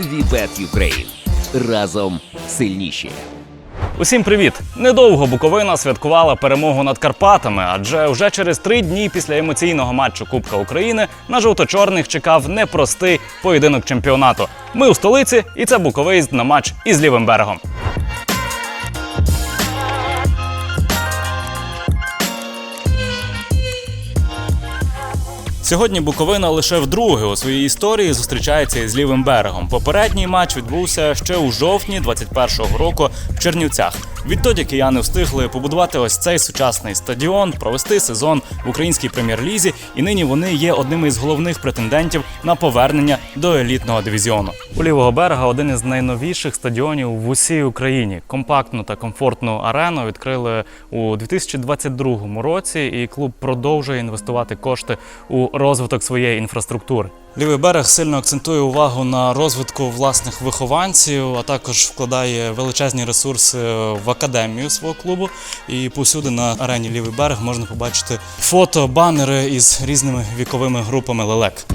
Вібет Юкрейн. Разом сильніші. Усім привіт! Недовго Буковина святкувала перемогу над Карпатами, адже вже через три дні після емоційного матчу Кубка України на жовто-чорних чекав непростий поєдинок чемпіонату. Ми у столиці, і це Буковиїзд на матч із лівим берегом. Сьогодні Буковина лише вдруге у своїй історії зустрічається із лівим берегом. Попередній матч відбувся ще у жовтні 21-го року в Чернівцях. Відтоді кияни встигли побудувати ось цей сучасний стадіон, провести сезон в українській прем'єр-лізі, і нині вони є одними із головних претендентів на повернення до елітного дивізіону. У лівого берега один із найновіших стадіонів в усій Україні. Компактну та комфортну арену відкрили у 2022 році, і клуб продовжує інвестувати кошти у розвиток своєї інфраструктури. Лівий берег сильно акцентує увагу на розвитку власних вихованців, а також вкладає величезні ресурси в академію свого клубу. І повсюди на арені Лівий берег можна побачити фото, банери із різними віковими групами лелек.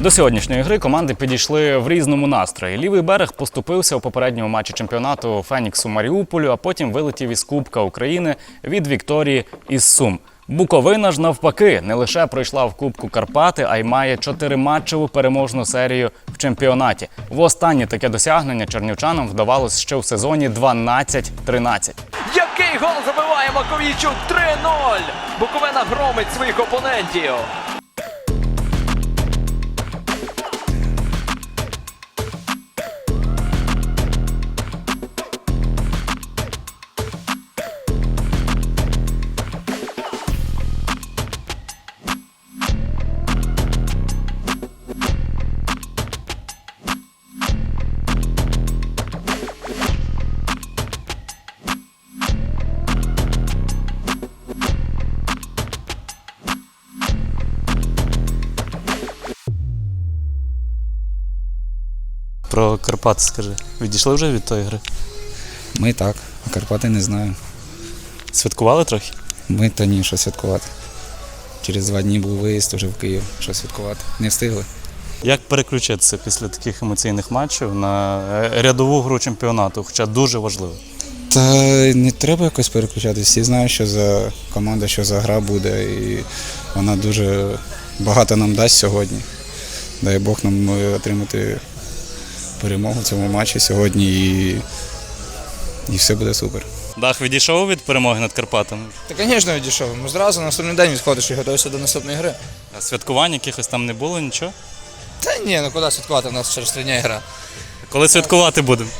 До сьогоднішньої гри команди підійшли в різному настрої. Лівий берег поступився у попередньому матчі чемпіонату Феніксу Маріуполю, а потім вилетів із Кубка України від Вікторії із Сум. Буковина ж навпаки не лише пройшла в Кубку Карпати, а й має чотириматчеву переможну серію в чемпіонаті. Востаннє таке досягнення чернівчанам вдавалось ще в сезоні 12-13. Який гол забиває Маковійчук 3-0! Буковина громить своїх опонентів. Про Карпати скажи. Відійшли вже від тої гри? Ми так, а Карпати не знаю. Святкували трохи? Ми то ні, що святкувати. Через два дні був виїзд уже в Київ. Що святкувати? Не встигли. Як переключитися після таких емоційних матчів на е, рядову гру чемпіонату, хоча дуже важливо. Та не треба якось переключатися. Всі знають, що за команда, що за гра буде, і вона дуже багато нам дасть сьогодні. Дай Бог нам е, отримати перемогу в цьому матчі сьогодні і, і все буде супер. Дах відійшов від перемоги над Карпатами. Та, звісно, відійшов. Ми зразу на наступний день відходиш і готуєшся до наступної гри. А святкувань якихось там не було, нічого. Та ні, ну куди святкувати, у нас через три дня гра. Коли святкувати будемо?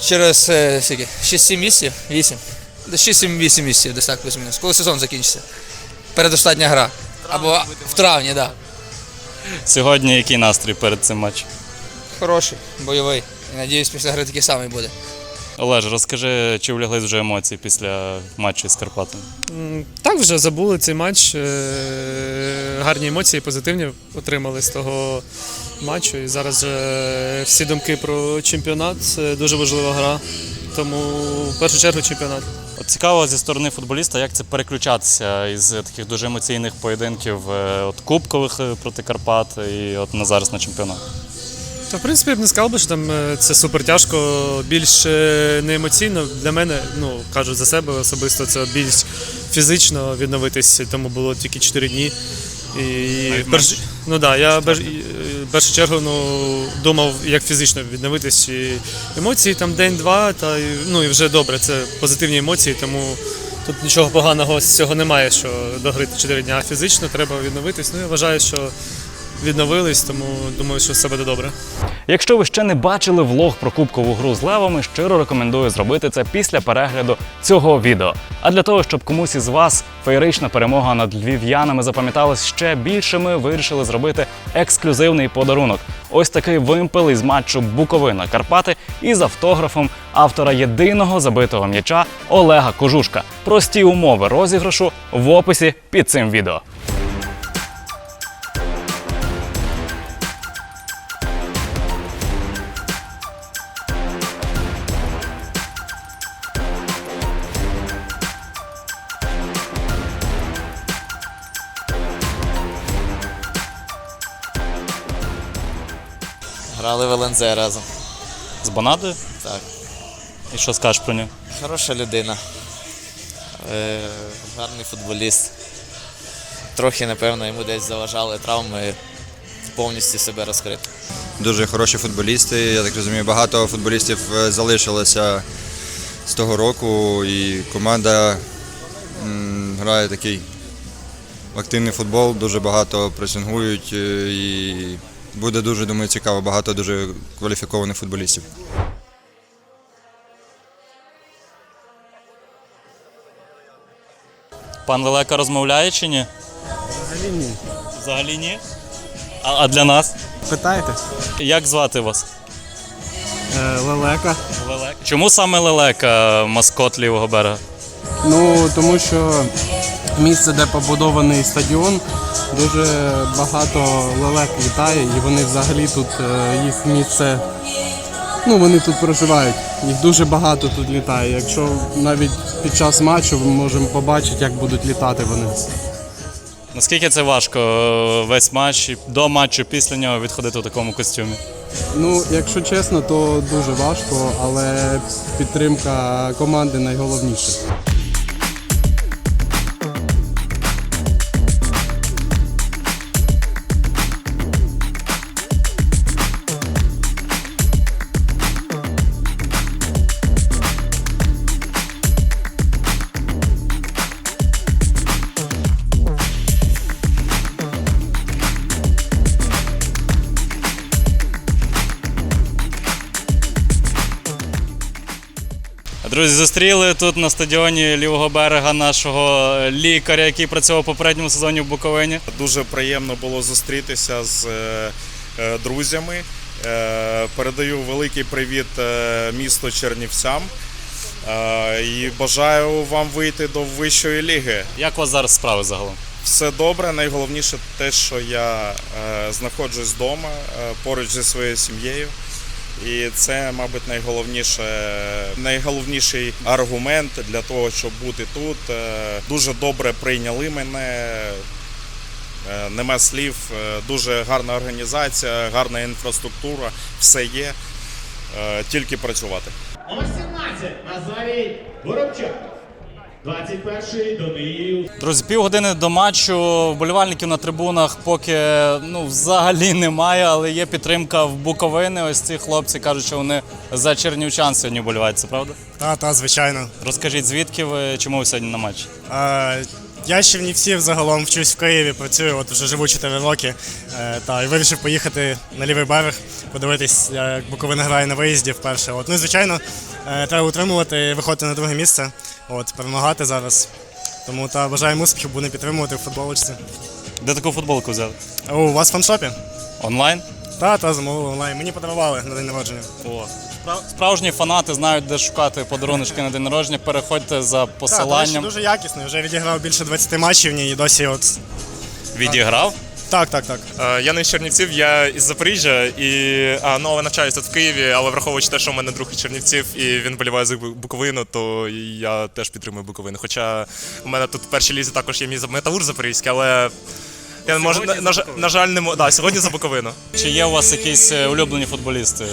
Через е, скільки? 6-7 місяців? 8. Десь 6-7-8 місяців, десь так плюс-мінус. Коли сезон закінчиться. Передостатня гра. Або в травні, так. Да. Сьогодні який настрій перед цим матчем? Хороший, бойовий. І надіюсь, після гри такий самий буде. Олеж, розкажи, чи вляглись вже емоції після матчу з Карпатами? Так, вже забули цей матч. Е, Гарні емоції, позитивні отримали з того матчу. І зараз же всі думки про чемпіонат. Це дуже важлива гра. Тому в першу чергу чемпіонат. От цікаво зі сторони футболіста, як це переключатися із таких дуже емоційних поєдинків е, от кубкових е, проти Карпат і от на зараз на чемпіонат. Та, в принципі, я б не сказав би, що там е, це супер тяжко, більш е, не емоційно. Для мене, ну кажу за себе особисто, це більш фізично відновитись, тому було тільки 4 дні. І перш... ну, да, я бер... е, в першу чергу ну, думав, як фізично відновитись. І емоції там день-два, та ну і вже добре, це позитивні емоції, тому тут нічого поганого з цього немає, що до гри 4 дні, а фізично треба відновитись. Ну я вважаю, що відновились, тому думаю, що все буде добре. Якщо ви ще не бачили влог про кубкову гру з левами, щиро рекомендую зробити це після перегляду цього відео. А для того, щоб комусь із вас феєрична перемога над львів'янами запам'яталась ще більше, ми вирішили зробити ексклюзивний подарунок. ось такий вимпел із матчу Буковина Карпати із автографом автора єдиного забитого м'яча Олега Кожушка. Прості умови розіграшу в описі під цим відео. Грали в ЛНЗ разом. З Бонадою? Так. І що скажеш про нього? Хороша людина. Е, гарний футболіст. Трохи, напевно, йому десь заважали травми повністю себе розкрити. Дуже хороші футболісти. Я так розумію, багато футболістів е, залишилося з того року, і команда м, грає такий активний футбол, дуже багато пресингують е, і буде дуже, думаю, цікаво, багато дуже кваліфікованих футболістів. Пан Лелека розмовляє чи ні? Взагалі ні. Взагалі ні? А, а для нас? Питайте. Як звати вас? Е, Лелека. Лелека. Чому саме Лелека маскот лівого берега? Ну, тому що місце, де побудований стадіон, дуже багато лелек літає, і вони взагалі тут, е, їх місце. Ну, вони тут проживають. Їх дуже багато тут літає. Якщо навіть під час матчу ми можемо побачити, як будуть літати вони. Наскільки це важко е, весь матч до матчу, після нього відходити у такому костюмі? Ну, якщо чесно, то дуже важко, але підтримка команди найголовніше. Друзі, зустріли тут на стадіоні лівого берега нашого лікаря, який працював у попередньому сезоні в Буковині. Дуже приємно було зустрітися з е, е, друзями. Е, Передаю великий привіт місту Чернівцям і бажаю вам вийти до вищої ліги. Як у вас зараз справи загалом? Все добре. Найголовніше те, що я знаходжусь вдома поруч зі своєю сім'єю. І це, мабуть, найголовніше, найголовніший аргумент для того, щоб бути тут. Е, Дуже добре прийняли мене. Е, Нема слів, е, дуже гарна організація, гарна інфраструктура, все є. Тільки працювати. Номер 17 Назарій Воробчак. 21-й Даниїл Друзі, півгодини до матчу вболівальників на трибунах поки ну взагалі немає, але є підтримка в Буковини. Ось ці хлопці кажуть, що вони за чернівчан сьогодні вболівають. Це правда? Та, та, звичайно. Розкажіть, звідки ви чому ви сьогодні на матчі? Е, я з Чернівців загалом вчусь в Києві, працюю, от вже живу 4 роки. Е, та, і вирішив поїхати на лівий берег, подивитись, як Буковина грає на виїзді вперше. От, ну і звичайно, е, треба утримувати, виходити на друге місце, от, перемагати зараз. Тому та бажаємо успіхів, будемо підтримувати в футболочці. Де таку футболку взяли? О, у вас в фаншопі? Онлайн? Та, та, замовили онлайн. Мені подарували на день народження. О. Спра- Справжні фанати знають, де шукати подаруночки на день народження. Переходьте за Так, до речі, посиланням. дуже якісно. Вже відіграв більше 20 матчів в ній і досі от. Відіграв. Так, так, так. Е, Я не з Чернівців, я із Запоріжжя і а, ну, але навчаюсь тут в Києві, але враховуючи те, що в мене друг із Чернівців і він боліває за Бу- Буковину, то я теж підтримую Буковину. Хоча у мене тут в першій лізі також є мій металур запорізький, але я не можу, на, на, на жаль, не можу. Да, сьогодні за Буковину. Чи є у вас якісь е, улюблені футболісти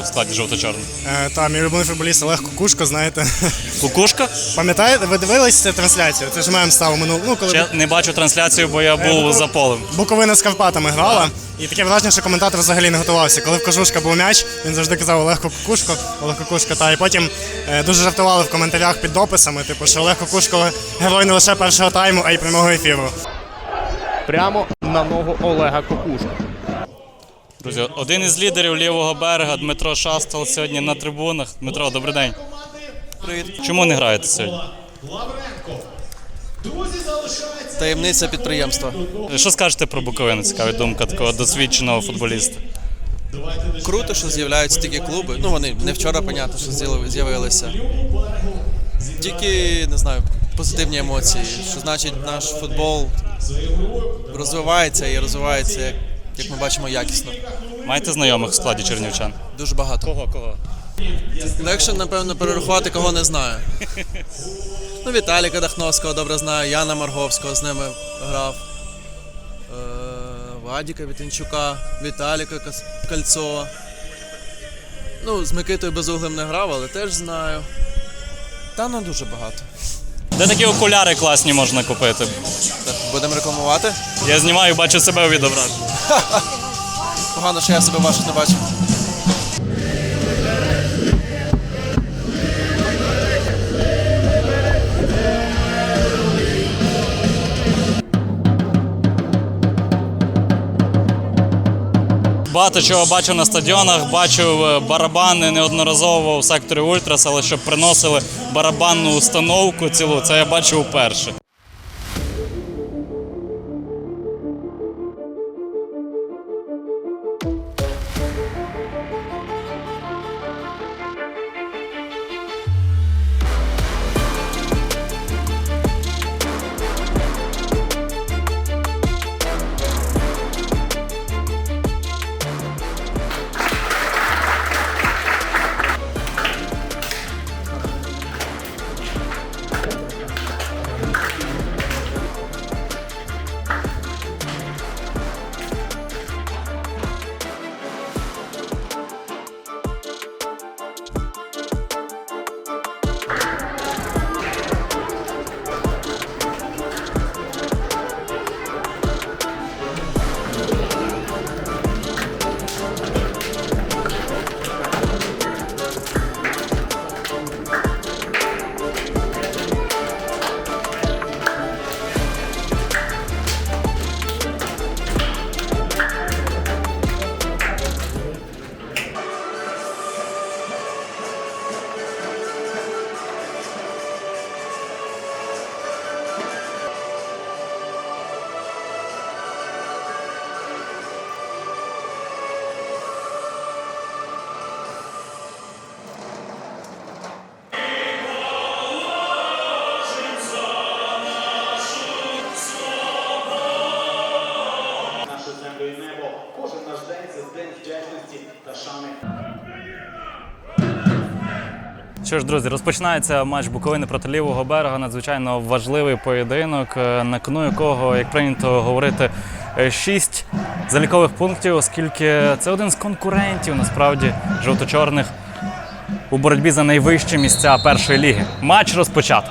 у складі жовто-чорного? Е, та, мій улюблений футболіст Олег Кукушко, знаєте. Кукушка? Пам'ятаєте, ви дивились трансляцію? Це ж мем став минул. Ну, коли Я не бачу трансляцію, бо я був Буков- за полем. Буковина з Карпатами грала. І таке враження, що коментатор взагалі не готувався. Коли в Кожушка був м'яч, він завжди казав Олег Кукушко, Олег Кукушко. Та і потім е, дуже жартували в коментарях під дописами, типу, що Олег Кукушко герой не лише першого тайму, а й прямого ефіру. Прямо на ногу Олега Кокушка. Друзі, один із лідерів лівого берега Дмитро Шастал сьогодні на трибунах. Дмитро, добрий день. Привіт. Чому не граєте сьогодні? Таємниця підприємства. Що скажете про Буковину? Цікава думка такого досвідченого футболіста. Круто, що з'являються такі клуби. Ну вони не вчора, понятно, що з'явилися. Тільки не знаю, позитивні емоції. Що значить наш футбол розвивається і розвивається, як, як ми бачимо, якісно. Маєте знайомих в складі чернівчан? Дуже багато. Кого кого? Легше, напевно, перерахувати, кого не знаю. Ну, Віталіка Дахновського добре знаю, Яна Марговського з ними грав. Е, Вадіка Вітинчука, Віталіка Кольцова. Ну, з Микитою Безуглим не грав, але теж знаю. Та ну дуже багато. Де такі окуляри класні можна купити? Будемо рекламувати. Я знімаю, бачу себе у відображенні. Погано, що я себе ваших не бачив. Багато чого бачив на стадіонах, бачив е, барабани неодноразово в секторі Ультрас, але щоб приносили барабанну установку цілу, це я бачив вперше. Що ж, друзі, розпочинається матч Буковини проти лівого берега. Надзвичайно важливий поєдинок, е, на кону якого, як прийнято говорити, е, шість залікових пунктів, оскільки це один з конкурентів насправді жовто-чорних у боротьбі за найвищі місця першої ліги. Матч розпочато.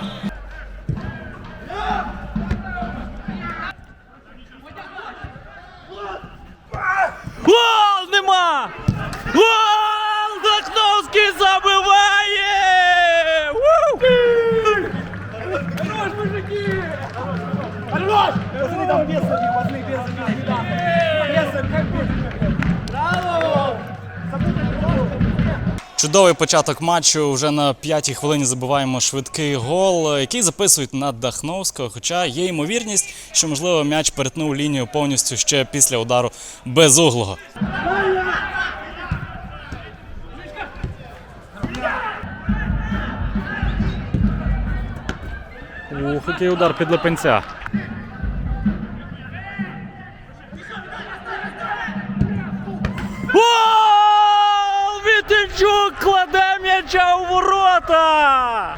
Чудовий початок матчу. Вже на п'ятій хвилині забиваємо швидкий гол, який записують на Дахновського. Хоча є ймовірність, що можливо м'яч перетнув лінію повністю ще після удару безуглого. Ух, який удар під липенця. Гол! Вітенчук кладе м'яча у ворота!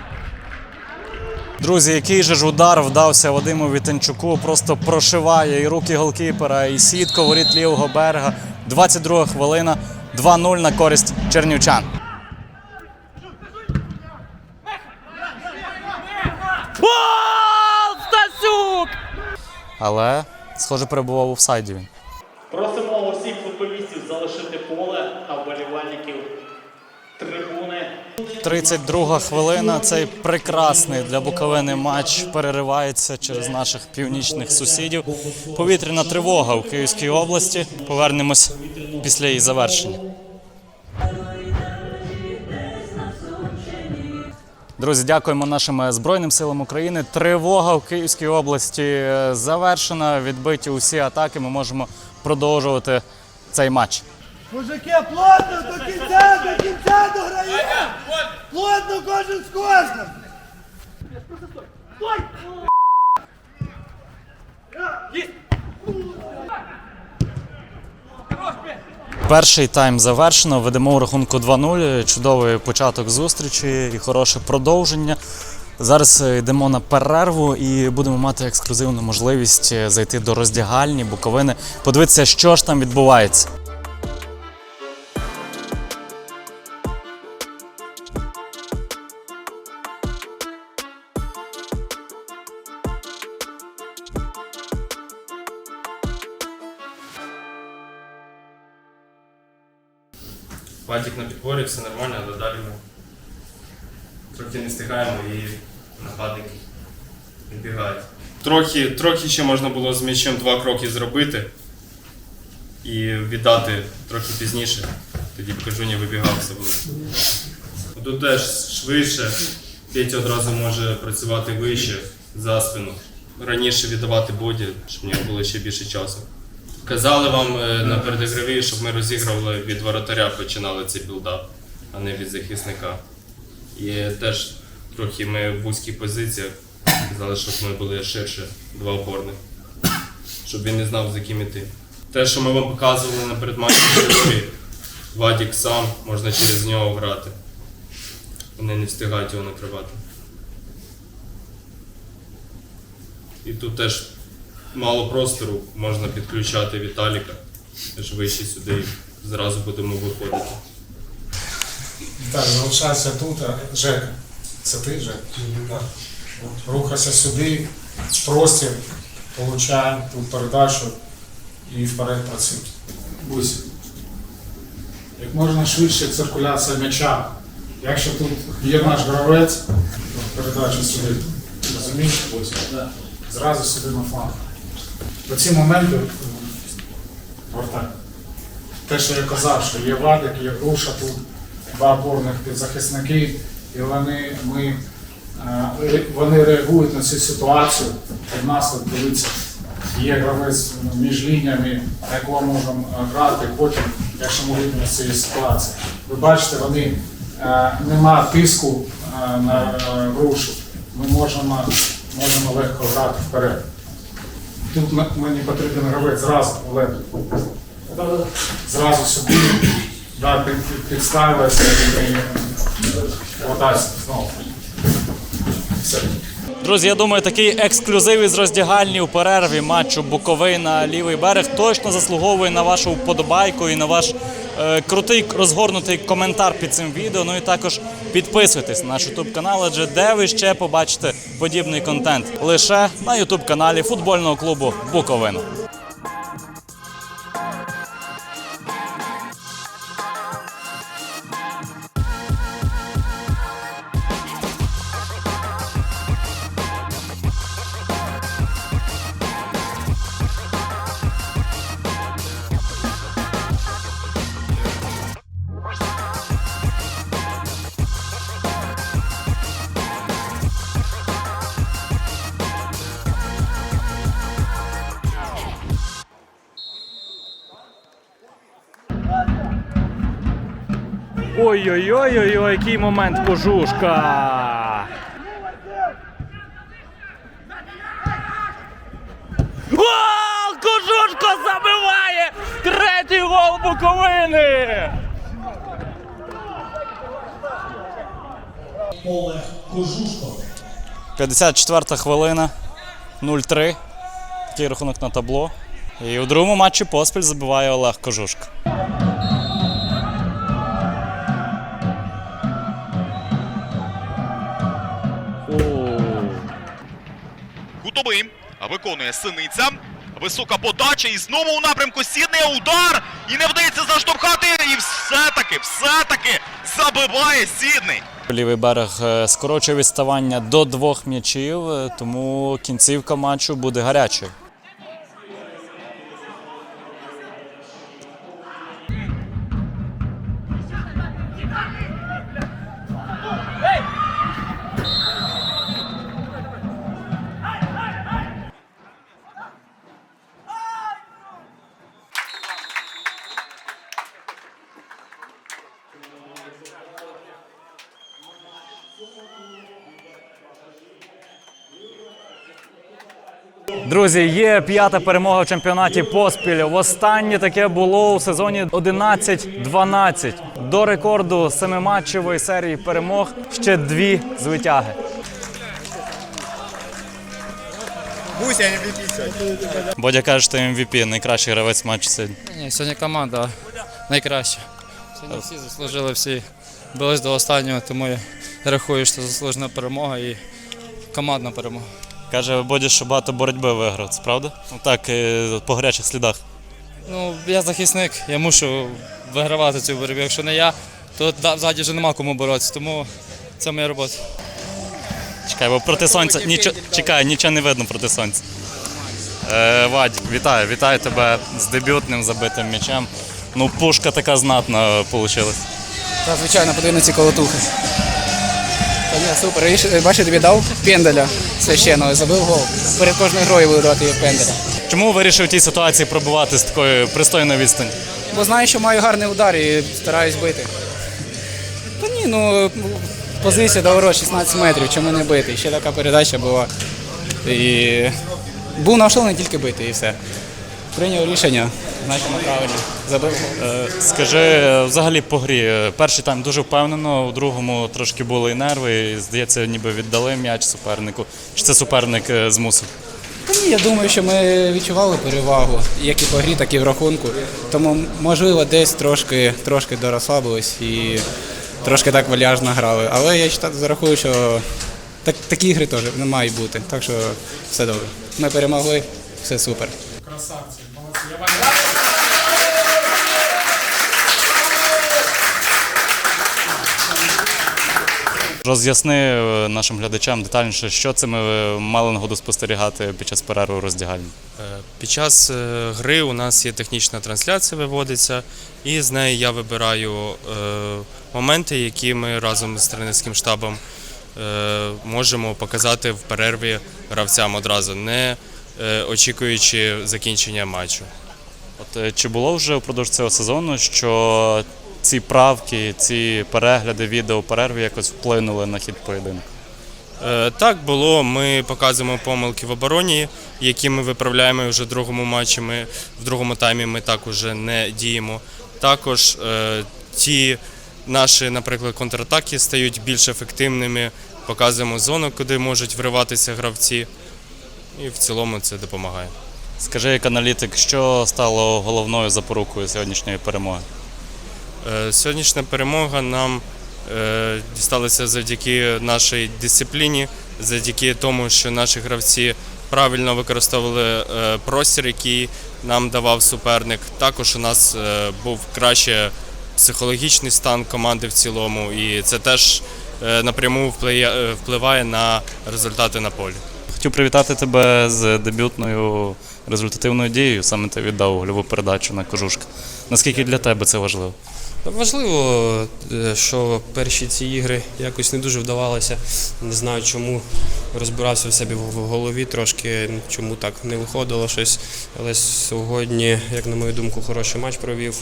Друзі, який же ж удар вдався Вадиму Вітенчуку, просто прошиває і руки голкіпера, і сітко воріт лівого берега. 22 хвилина, 2-0 на користь чернівчан. Гол! Стасюк! Але, схоже, перебував у офсайді він. Просимо усіх футболістів залишити поле та вболівальників трибуни. 32 хвилина. Цей прекрасний для Буковини матч переривається через наших північних сусідів. Повітряна тривога в Київській області. Повернемось після її завершення. Друзі, дякуємо нашим Збройним силам України. Тривога в Київській області е, завершена. Відбиті усі атаки. Ми можемо продовжувати цей матч. Мужики, плотно до кінця, до кінця дограємо! Плотно кожен з кожним! Перший тайм завершено. Ведемо у рахунку 2-0. Чудовий початок зустрічі і хороше продовження. Зараз йдемо на перерву і будемо мати ексклюзивну можливість зайти до роздягальні Буковини, подивитися, що ж там відбувається. Вадік на підборі, все нормально, але далі ми трохи не встигаємо і нападники відбігають. Трохи, трохи ще можна було з м'ячем два кроки зробити і віддати трохи пізніше. Тоді б Кажуні вибігав все було. Тут теж швидше, Петя одразу може працювати вище за спину. Раніше віддавати боді, щоб в нього було ще більше часу. Казали вам е, на передігрові, щоб ми розігрували від воротаря, починали цей білдап, а не від захисника. І теж трохи ми в вузьких позиціях казали, щоб ми були ширше, два опорних, щоб він не знав, за ким іти. Те, що ми вам показували на передматчі Вадік сам, можна через нього грати. Вони не встигають його накривати. І тут теж мало простору, можна підключати Віталіка. Теж вище сюди і зразу будемо виходити. Так, залишайся тут, а Жека. Це ти, Жека? Так. От, Рухайся сюди, простір, получаємо тут передачу і вперед працюй. Бусь. Як можна швидше циркуляція м'яча. Якщо тут є наш гравець, то передача сюди. Розумієш? Ось. Зразу сюди на фланг. В ці моменти м. Те, що я казав, що є Вадик, є Груша тут, два опорних захисники, і вони, ми, е, вони реагують на цю ситуацію. У нас от дивіться, є гравець між лініями, на якого можемо е, грати потім, якщо ми вийдемо з цієї ситуації. Ви бачите, вони е, нема тиску е, на е, грушу. Ми можемо, можемо легко грати вперед. Тут мені потрібен гравець зразу, Олег. Зразу сюди, да, під, під, підставилася і подайся знову. Все. Друзі, я думаю, такий ексклюзив із роздягальні у перерві матчу Буковина лівий берег точно заслуговує на вашу вподобайку і на ваш е, крутий розгорнутий коментар під цим відео. Ну і також підписуйтесь на наш ютуб канал, адже де ви ще побачите подібний контент лише на ютуб каналі футбольного клубу Буковина. Ой-ой-ой-ой, який момент кожушка! Гол! Кожушко забиває! Третій гол Буковини! Олег Кожушко. 54 хвилина 0-3. Такий рахунок на табло. І у другому матчі поспіль забиває Олег Кожушка. Кутовий виконує синиця. Висока подача і знову у напрямку сідний удар. І не вдається заштовхати. І все-таки, все-таки забиває Сідний. Лівий берег е, скорочує відставання до двох м'ячів, е, тому кінцівка матчу буде гарячою. Друзі, є п'ята перемога в чемпіонаті поспіль. Востаннє таке було у сезоні 11-12. До рекорду семиматчевої серії перемог ще дві звитяги. Буся MVP Бодя каже, що MVP, найкращий гравець матчу сьогодні. Ні, сьогодні команда найкраща. Сьогодні всі заслужили, всі бились до останнього, тому я рахую, що заслужена перемога і командна перемога. Каже Бодя, що багато боротьби виграв. Це правда? Ну так, е, по гарячих слідах. Ну, я захисник, я мушу вигравати цю боротьбу. Якщо не я, то ззаді вже нема кому боротися, тому це моя робота. Чекай, бо проти сонця. Нічого, чекай, нічого не видно проти сонця. Е, Вадь, вітаю, вітаю тебе з дебютним забитим м'ячем. Ну, пушка така знатна вийшла. Та, звичайно, подивно ці колотухи. Ні, супер. Ріш- Бачиш, тобі дав пенделя священного, забив гол. Перед кожною грою буду давати пенделя. Чому вирішив в тій ситуації пробувати з такої пристойної відстані? Бо знаю, що маю гарний удар і стараюсь бити. Та ні, ну позиція до ворот 16 метрів, чому не бити? Ще така передача була. І був налаштований тільки бити і все. Прийняв рішення, значить правильно. Забив. Е, Скажи, е, взагалі по грі. Перший тайм дуже впевнено, у другому трошки були і нерви, і здається, ніби віддали м'яч супернику. Чи це суперник е, змусив? Та ні, я думаю, що ми відчували перевагу, як і по грі, так і в рахунку. Тому, можливо, десь трошки, трошки дорозслабились і трошки так вальяжно грали. Але я читаю, зарахую, що так, такі ігри теж не мають бути. Так що все добре. Ми перемогли, все супер. Красавці, Роз'ясни е, нашим глядачам детальніше, що це ми е, мали нагоду спостерігати під час перерви роздягальні. Е, Під час гри у нас є технічна трансляція, виводиться, і з неї я вибираю моменти, які ми разом з тренерським штабом можемо показати в перерві гравцям одразу, не очікуючи закінчення матчу. От чи було вже впродовж цього сезону, що ці правки, ці перегляди відео перерви якось вплинули на хід поєдинку? Е, Так було. Ми показуємо помилки в обороні, які ми виправляємо вже в другому матчі. Ми в другому таймі ми так уже не діємо. Також е, ті наші, наприклад, контратаки стають більш ефективними. Показуємо зону, куди можуть вриватися гравці. І в цілому це допомагає. Скажи, як аналітик, що стало головною запорукою сьогоднішньої перемоги? Е, Сьогоднішня перемога нам е, дісталася завдяки нашій дисципліні, завдяки тому, що наші гравці правильно використовували е, простір, який нам давав суперник. Також у нас був краще психологічний стан команди в цілому, і це теж напряму впливає на результати на полі. Хотів привітати тебе з дебютною результативною дією. Саме ти віддав гольову передачу на кожушка. Наскільки для тебе це важливо? Важливо, е, що перші ці ігри якось не дуже вдавалося. Не знаю, чому розбирався в себе в голові трошки, чому так не виходило щось. Але сьогодні, як на мою думку, хороший матч провів.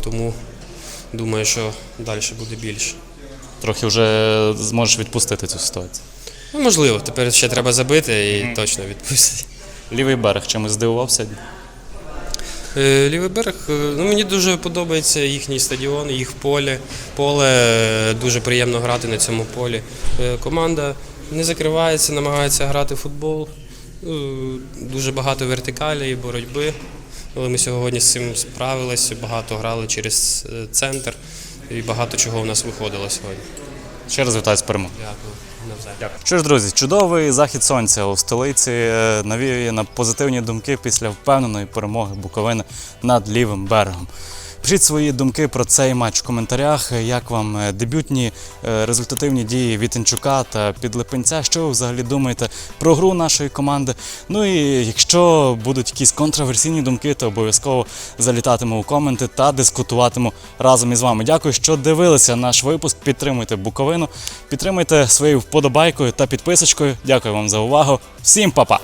Тому думаю, що далі буде більше. Трохи вже зможеш відпустити цю ситуацію. Ну, можливо, тепер ще треба забити і точно відпустити. Лівий берег чимось здивував сьогодні? Е, Лівий берег, е, ну мені дуже подобається їхній стадіон, їх поле. Поле е, дуже приємно грати на цьому полі. Команда не закривається, намагається грати в футбол. Е, Дуже багато вертикалі і боротьби. Але ми сьогодні з цим справилися, багато грали через центр і багато чого у нас виходило сьогодні. Ще раз вітаю з перемогою. Дякую. Навзаєм. Що ж, друзі, чудовий захід сонця у столиці е, навіює на позитивні думки після впевненої перемоги Буковини над лівим берегом. Пишіть свої думки про цей матч в коментарях. Як вам е, дебютні е, результативні дії Вітенчука та Підлипенця? Що ви взагалі думаєте про гру нашої команди? Ну і якщо будуть якісь контроверсійні думки, то обов'язково залітатиму у коменти та дискутуватиму разом із вами. Дякую, що дивилися наш випуск. Підтримуйте Буковину, підтримуйте своєю вподобайкою та підписочкою. Дякую вам за увагу. Всім па-па!